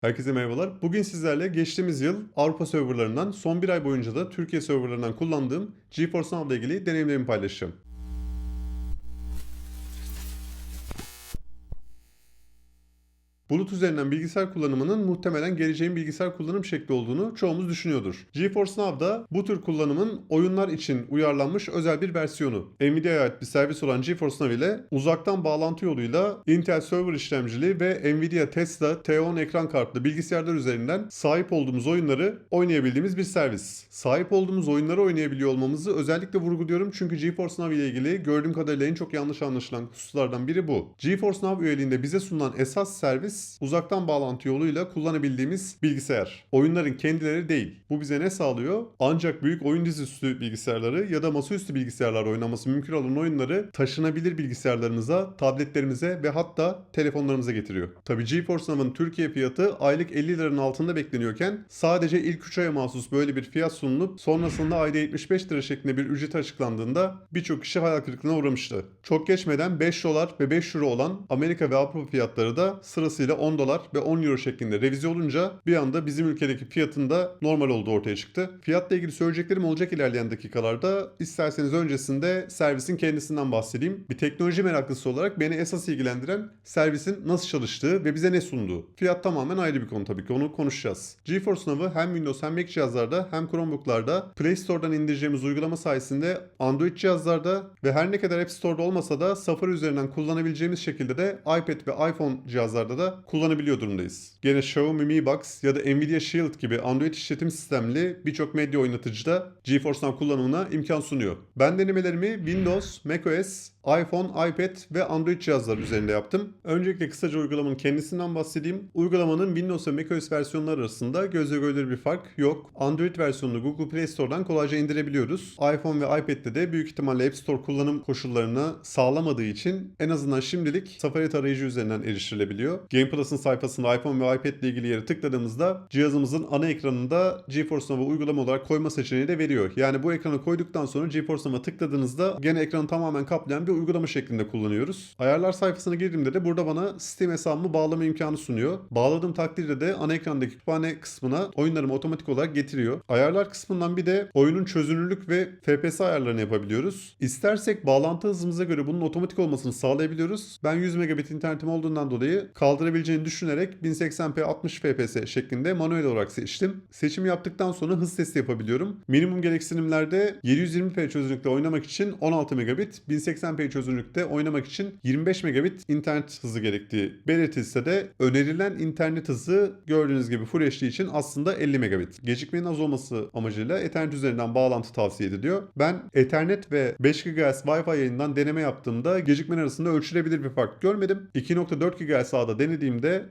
Herkese merhabalar. Bugün sizlerle geçtiğimiz yıl Avrupa serverlarından son bir ay boyunca da Türkiye serverlarından kullandığım GeForce Now ile ilgili deneyimlerimi paylaşacağım. Bulut üzerinden bilgisayar kullanımının muhtemelen geleceğin bilgisayar kullanım şekli olduğunu çoğumuz düşünüyordur. GeForce Now da bu tür kullanımın oyunlar için uyarlanmış özel bir versiyonu. Nvidia'ya ait bir servis olan GeForce Now ile uzaktan bağlantı yoluyla Intel Server işlemcili ve Nvidia Tesla T10 ekran kartlı bilgisayarlar üzerinden sahip olduğumuz oyunları oynayabildiğimiz bir servis. Sahip olduğumuz oyunları oynayabiliyor olmamızı özellikle vurguluyorum çünkü GeForce Now ile ilgili gördüğüm kadarıyla en çok yanlış anlaşılan hususlardan biri bu. GeForce Now üyeliğinde bize sunulan esas servis uzaktan bağlantı yoluyla kullanabildiğimiz bilgisayar. Oyunların kendileri değil. Bu bize ne sağlıyor? Ancak büyük oyun dizüstü bilgisayarları ya da masaüstü bilgisayarlar oynaması mümkün olan oyunları taşınabilir bilgisayarlarımıza, tabletlerimize ve hatta telefonlarımıza getiriyor. Tabi GeForce Now'ın Türkiye fiyatı aylık 50 liranın altında bekleniyorken sadece ilk 3 aya mahsus böyle bir fiyat sunulup sonrasında ayda 75 lira şeklinde bir ücret açıklandığında birçok kişi hayal kırıklığına uğramıştı. Çok geçmeden 5 dolar ve 5 euro olan Amerika ve Avrupa fiyatları da sırasıyla 10 dolar ve 10 euro şeklinde revize olunca bir anda bizim ülkedeki fiyatında normal olduğu ortaya çıktı. Fiyatla ilgili söyleyeceklerim olacak ilerleyen dakikalarda. İsterseniz öncesinde servisin kendisinden bahsedeyim. Bir teknoloji meraklısı olarak beni esas ilgilendiren servisin nasıl çalıştığı ve bize ne sunduğu. Fiyat tamamen ayrı bir konu tabii ki onu konuşacağız. GeForce Now'ı hem Windows hem Mac cihazlarda hem Chromebook'larda Play Store'dan indireceğimiz uygulama sayesinde Android cihazlarda ve her ne kadar App Store'da olmasa da Safari üzerinden kullanabileceğimiz şekilde de iPad ve iPhone cihazlarda da kullanabiliyor durumdayız. Gene Xiaomi Mi Box ya da Nvidia Shield gibi Android işletim sistemli birçok medya oynatıcıda GeForce Now kullanımına imkan sunuyor. Ben denemelerimi Windows, macOS, iPhone, iPad ve Android cihazlar üzerinde yaptım. Öncelikle kısaca uygulamanın kendisinden bahsedeyim. Uygulamanın Windows ve macOS versiyonları arasında gözle görülür bir fark yok. Android versiyonunu Google Play Store'dan kolayca indirebiliyoruz. iPhone ve iPad'de de büyük ihtimalle App Store kullanım koşullarını sağlamadığı için en azından şimdilik Safari tarayıcı üzerinden erişilebiliyor. Game Plus'ın sayfasında iPhone ve iPad ile ilgili yere tıkladığımızda cihazımızın ana ekranında GeForce Now'ı uygulama olarak koyma seçeneği de veriyor. Yani bu ekranı koyduktan sonra GeForce Now'a tıkladığınızda gene ekranı tamamen kaplayan bir uygulama şeklinde kullanıyoruz. Ayarlar sayfasına girdiğimde de burada bana Steam hesabımı bağlama imkanı sunuyor. Bağladığım takdirde de ana ekrandaki kütüphane kısmına oyunlarımı otomatik olarak getiriyor. Ayarlar kısmından bir de oyunun çözünürlük ve FPS ayarlarını yapabiliyoruz. İstersek bağlantı hızımıza göre bunun otomatik olmasını sağlayabiliyoruz. Ben 100 megabit internetim olduğundan dolayı kaldırabileceğini düşünerek 1080p 60 fps şeklinde manuel olarak seçtim. Seçim yaptıktan sonra hız testi yapabiliyorum. Minimum gereksinimlerde 720p çözünürlükte oynamak için 16 megabit, 1080p çözünürlükte oynamak için 25 megabit internet hızı gerektiği belirtilse de önerilen internet hızı gördüğünüz gibi Full HD için aslında 50 megabit. Gecikmenin az olması amacıyla Ethernet üzerinden bağlantı tavsiye ediliyor. Ben Ethernet ve 5 GHz Wi-Fi yayından deneme yaptığımda gecikmenin arasında ölçülebilir bir fark görmedim. 2.4 GHz ağda denediğimde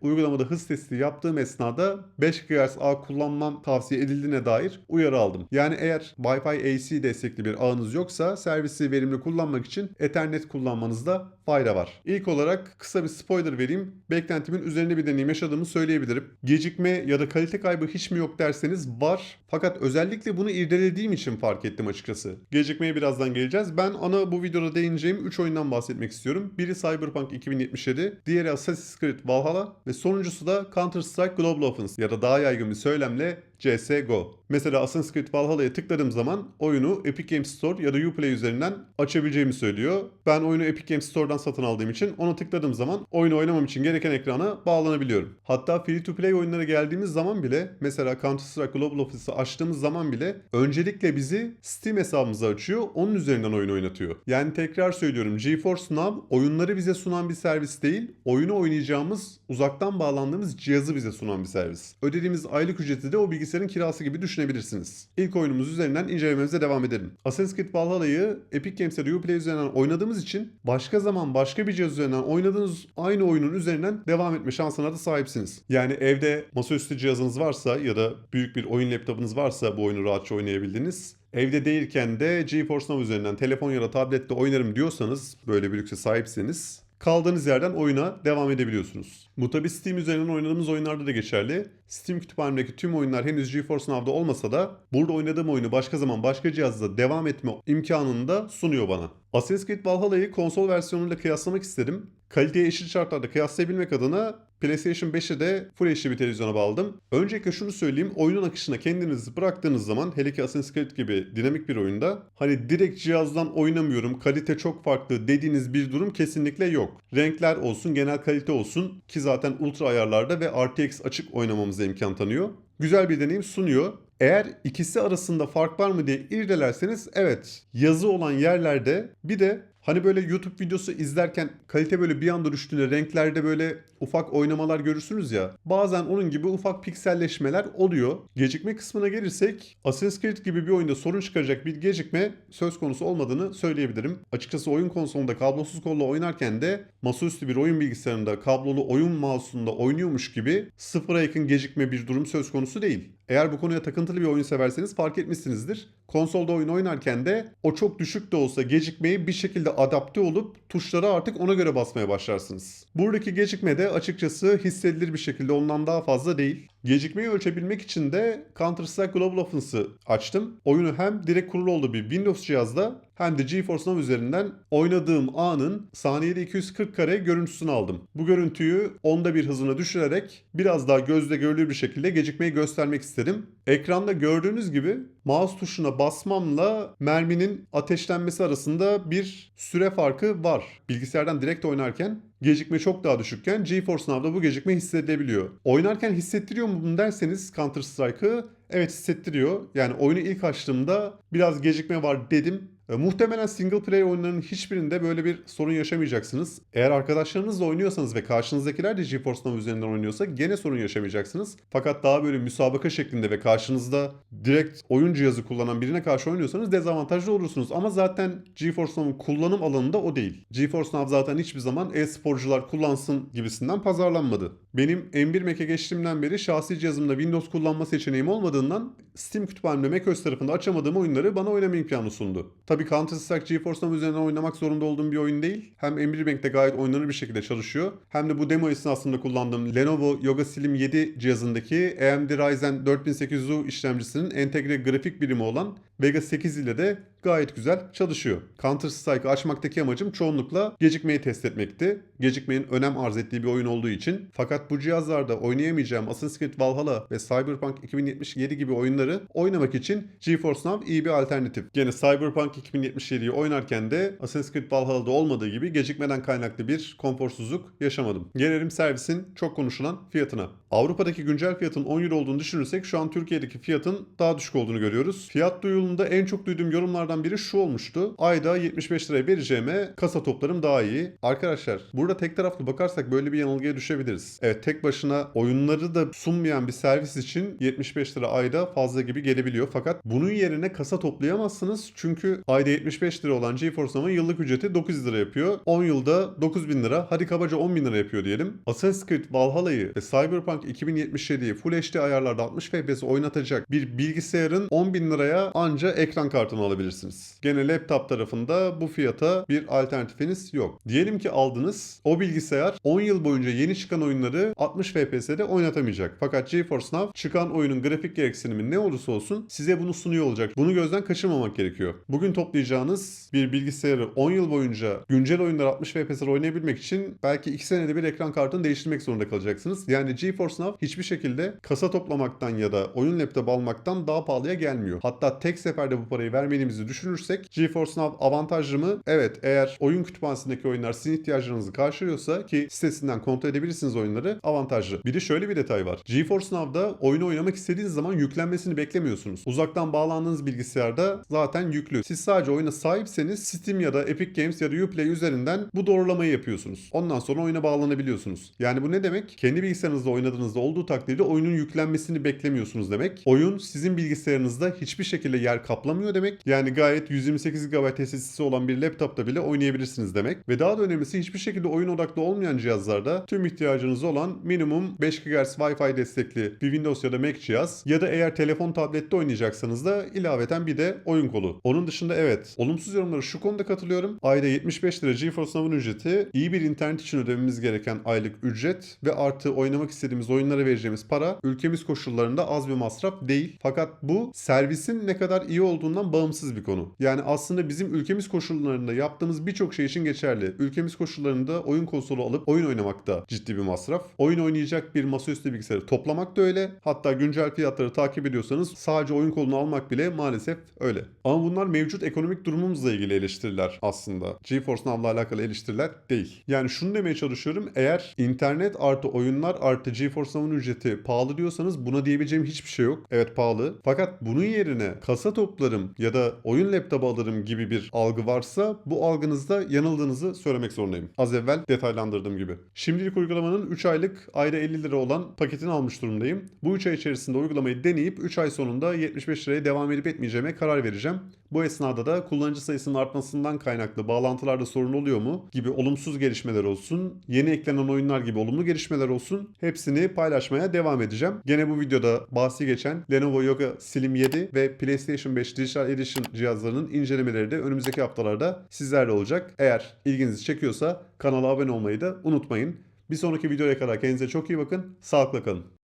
uygulamada hız testi yaptığım esnada 5 GHz ağ kullanmam tavsiye edildiğine dair uyarı aldım. Yani eğer Wi-Fi AC destekli bir ağınız yoksa servisi verimli kullanmak için Ethernet kullanmanızda fayda var. İlk olarak kısa bir spoiler vereyim. Beklentimin üzerinde bir deneyim yaşadığımı söyleyebilirim. Gecikme ya da kalite kaybı hiç mi yok derseniz var. Fakat özellikle bunu irdelediğim için fark ettim açıkçası. Gecikmeye birazdan geleceğiz. Ben ana bu videoda değineceğim 3 oyundan bahsetmek istiyorum. Biri Cyberpunk 2077, diğeri Assassin's Creed Valhalla ve sonuncusu da Counter Strike Global Offensive ya da daha yaygın bir söylemle CSGO. Mesela Assassin's Creed Valhalla'ya tıkladığım zaman oyunu Epic Games Store ya da Uplay üzerinden açabileceğimi söylüyor. Ben oyunu Epic Games Store'dan satın aldığım için onu tıkladığım zaman oyunu oynamam için gereken ekrana bağlanabiliyorum. Hatta free to play oyunlara geldiğimiz zaman bile mesela Counter Strike Global Offensive'ı açtığımız zaman bile öncelikle bizi Steam hesabımıza açıyor. Onun üzerinden oyun oynatıyor. Yani tekrar söylüyorum GeForce Now oyunları bize sunan bir servis değil. Oyunu oynayacağımız uzaktan bağlandığımız cihazı bize sunan bir servis. Ödediğimiz aylık ücreti de o bilgisayarın kirası gibi düşünebilirsiniz. İlk oyunumuz üzerinden incelememize devam edelim. Assassin's Creed Valhalla'yı Epic Games ya da Uplay üzerinden oynadığımız için başka zaman başka bir cihaz üzerinden oynadığınız aynı oyunun üzerinden devam etme şansına da sahipsiniz. Yani evde masaüstü cihazınız varsa ya da büyük bir oyun laptopunuz varsa bu oyunu rahatça oynayabildiğiniz Evde değilken de GeForce Now üzerinden telefon ya da tablette oynarım diyorsanız böyle bir lükse sahipseniz kaldığınız yerden oyuna devam edebiliyorsunuz. Bu tabi Steam üzerinden oynadığımız oyunlarda da geçerli. Steam kütüphanemdeki tüm oyunlar henüz GeForce Now'da olmasa da burada oynadığım oyunu başka zaman başka cihazda devam etme imkanını da sunuyor bana. Assassin's Creed Valhalla'yı konsol versiyonuyla kıyaslamak istedim. Kaliteyi eşit şartlarda kıyaslayabilmek adına PlayStation 5'e de Full HD bir televizyona bağladım. Öncelikle şunu söyleyeyim. Oyunun akışına kendinizi bıraktığınız zaman hele ki Assassin's Creed gibi dinamik bir oyunda hani direkt cihazdan oynamıyorum, kalite çok farklı dediğiniz bir durum kesinlikle yok. Renkler olsun, genel kalite olsun ki zaten ultra ayarlarda ve RTX açık oynamamıza imkan tanıyor. Güzel bir deneyim sunuyor. Eğer ikisi arasında fark var mı diye irdelerseniz evet yazı olan yerlerde bir de hani böyle YouTube videosu izlerken kalite böyle bir anda düştüğünde renklerde böyle ufak oynamalar görürsünüz ya. Bazen onun gibi ufak pikselleşmeler oluyor. Gecikme kısmına gelirsek Assassin's Creed gibi bir oyunda sorun çıkaracak bir gecikme söz konusu olmadığını söyleyebilirim. Açıkçası oyun konsolunda kablosuz kolla oynarken de masaüstü bir oyun bilgisayarında kablolu oyun mouse'unda oynuyormuş gibi sıfıra yakın gecikme bir durum söz konusu değil. Eğer bu konuya takıntılı bir oyun severseniz fark etmişsinizdir. Konsolda oyun oynarken de o çok düşük de olsa gecikmeyi bir şekilde adapte olup tuşlara artık ona göre basmaya başlarsınız. Buradaki gecikme de açıkçası hissedilir bir şekilde ondan daha fazla değil. Gecikmeyi ölçebilmek için de Counter-Strike Global Offense'ı açtım. Oyunu hem direkt kurulu olduğu bir Windows cihazda hem de GeForce Now üzerinden oynadığım anın saniyede 240 kare görüntüsünü aldım. Bu görüntüyü onda bir hızına düşürerek biraz daha gözle görülür bir şekilde gecikmeyi göstermek istedim. Ekranda gördüğünüz gibi mouse tuşuna basmamla merminin ateşlenmesi arasında bir süre farkı var. Bilgisayardan direkt oynarken gecikme çok daha düşükken GeForce Now'da bu gecikme hissedilebiliyor. Oynarken hissettiriyor mu bunu derseniz Counter Strike'ı evet hissettiriyor. Yani oyunu ilk açtığımda biraz gecikme var dedim. E, muhtemelen single player oyunlarının hiçbirinde böyle bir sorun yaşamayacaksınız. Eğer arkadaşlarınızla oynuyorsanız ve karşınızdakiler de GeForce Now üzerinden oynuyorsa gene sorun yaşamayacaksınız. Fakat daha böyle müsabaka şeklinde ve karşınızda direkt oyun cihazı kullanan birine karşı oynuyorsanız dezavantajlı olursunuz. Ama zaten GeForce Now'un kullanım alanında o değil. GeForce Now zaten hiçbir zaman e-sporcular kullansın gibisinden pazarlanmadı. Benim M1 Mac'e geçtiğimden beri şahsi cihazımda Windows kullanma seçeneğim olmadığından Steam kütüphanemde macOS tarafında açamadığım oyunları bana oynama imkanı sundu. Tabii Counter Strike GeForce Now üzerinden oynamak zorunda olduğum bir oyun değil. Hem M1 Mac'te gayet oynanır bir şekilde çalışıyor. Hem de bu demo esnasında kullandığım Lenovo Yoga Slim 7 cihazındaki AMD Ryzen 4800U işlemcisinin entegre grafik birimi olan Vega 8 ile de gayet güzel çalışıyor. Counter Strike'ı açmaktaki amacım çoğunlukla gecikmeyi test etmekti. Gecikmenin önem arz ettiği bir oyun olduğu için. Fakat bu cihazlarda oynayamayacağım Assassin's Creed Valhalla ve Cyberpunk 2077 gibi oyunları oynamak için GeForce Now iyi bir alternatif. Gene Cyberpunk 2077'yi oynarken de Assassin's Creed Valhalla'da olmadığı gibi gecikmeden kaynaklı bir konforsuzluk yaşamadım. Gelelim servisin çok konuşulan fiyatına. Avrupa'daki güncel fiyatın 10 euro olduğunu düşünürsek şu an Türkiye'deki fiyatın daha düşük olduğunu görüyoruz. Fiyat duyulunda en çok duyduğum yorumlardan biri şu olmuştu. Ayda 75 liraya vereceğime kasa toplarım daha iyi. Arkadaşlar burada tek taraflı bakarsak böyle bir yanılgıya düşebiliriz. Evet tek başına oyunları da sunmayan bir servis için 75 lira ayda fazla gibi gelebiliyor. Fakat bunun yerine kasa toplayamazsınız. Çünkü ayda 75 lira olan GeForce Now'ın yıllık ücreti 900 lira yapıyor. 10 yılda 9000 lira. Hadi kabaca 10 bin lira yapıyor diyelim. Assassin's Creed Valhalla'yı ve Cyberpunk 2077'yi Full HD ayarlarda 60 FPS oynatacak bir bilgisayarın 10 bin liraya anca ekran kartını alabilirsiniz. Gene laptop tarafında bu fiyata bir alternatifiniz yok. Diyelim ki aldınız. O bilgisayar 10 yıl boyunca yeni çıkan oyunları 60 FPS'de oynatamayacak. Fakat GeForce Now çıkan oyunun grafik gereksinimi ne olursa olsun size bunu sunuyor olacak. Bunu gözden kaçırmamak gerekiyor. Bugün toplayacağınız bir bilgisayarı 10 yıl boyunca güncel oyunları 60 FPS'de oynayabilmek için belki 2 senede bir ekran kartını değiştirmek zorunda kalacaksınız. Yani GeForce Now hiçbir şekilde kasa toplamaktan ya da oyun laptopu almaktan daha pahalıya gelmiyor. Hatta tek seferde bu parayı vermediğimizi düşünürsek GeForce Now avantajlı mı? Evet eğer oyun kütüphanesindeki oyunlar sizin ihtiyaclarınızı karşılıyorsa ki sitesinden kontrol edebilirsiniz oyunları avantajlı. Bir de şöyle bir detay var. GeForce Now'da oyunu oynamak istediğiniz zaman yüklenmesini beklemiyorsunuz. Uzaktan bağlandığınız bilgisayarda zaten yüklü. Siz sadece oyuna sahipseniz Steam ya da Epic Games ya da Uplay üzerinden bu doğrulamayı yapıyorsunuz. Ondan sonra oyuna bağlanabiliyorsunuz. Yani bu ne demek? Kendi bilgisayarınızda oynadığınızda olduğu takdirde oyunun yüklenmesini beklemiyorsunuz demek. Oyun sizin bilgisayarınızda hiçbir şekilde yer kaplamıyor demek. Yani gayet 128 GB SSD'si olan bir laptopta bile oynayabilirsiniz demek. Ve daha da önemlisi hiçbir şekilde oyun odaklı olmayan cihazlarda tüm ihtiyacınız olan minimum 5 GHz Wi-Fi destekli bir Windows ya da Mac cihaz ya da eğer telefon tablette oynayacaksanız da ilaveten bir de oyun kolu. Onun dışında evet olumsuz yorumları şu konuda katılıyorum. Ayda 75 lira GeForce Now'ın ücreti iyi bir internet için ödememiz gereken aylık ücret ve artı oynamak istediğimiz oyunlara vereceğimiz para ülkemiz koşullarında az bir masraf değil. Fakat bu servisin ne kadar iyi olduğundan bağımsız bir konu. Yani aslında bizim ülkemiz koşullarında yaptığımız birçok şey için geçerli. Ülkemiz koşullarında oyun konsolu alıp oyun oynamak da ciddi bir masraf. Oyun oynayacak bir masaüstü bilgisayarı toplamak da öyle. Hatta güncel fiyatları takip ediyorsanız sadece oyun kolunu almak bile maalesef öyle. Ama bunlar mevcut ekonomik durumumuzla ilgili eleştiriler aslında. GeForce Now'la alakalı eleştiriler değil. Yani şunu demeye çalışıyorum. Eğer internet artı oyunlar artı GeForce Now'ın ücreti pahalı diyorsanız buna diyebileceğim hiçbir şey yok. Evet pahalı. Fakat bunun yerine kasa toplarım ya da oyun laptopu alırım gibi bir algı varsa bu algınızda yanıldığınızı söylemek zorundayım. Az evvel detaylandırdığım gibi. Şimdilik uygulamanın 3 aylık ayda 50 lira olan paketini almış durumdayım. Bu 3 ay içerisinde uygulamayı deneyip 3 ay sonunda 75 liraya devam edip etmeyeceğime karar vereceğim. Bu esnada da kullanıcı sayısının artmasından kaynaklı bağlantılarda sorun oluyor mu gibi olumsuz gelişmeler olsun, yeni eklenen oyunlar gibi olumlu gelişmeler olsun hepsini paylaşmaya devam edeceğim. Gene bu videoda bahsi geçen Lenovo Yoga Slim 7 ve PlayStation 5 Digital Edition cihazlarının incelemeleri de önümüzdeki haftalarda sizlerle olacak. Eğer ilginizi çekiyorsa kanala abone olmayı da unutmayın. Bir sonraki videoya kadar kendinize çok iyi bakın. Sağlıkla kalın.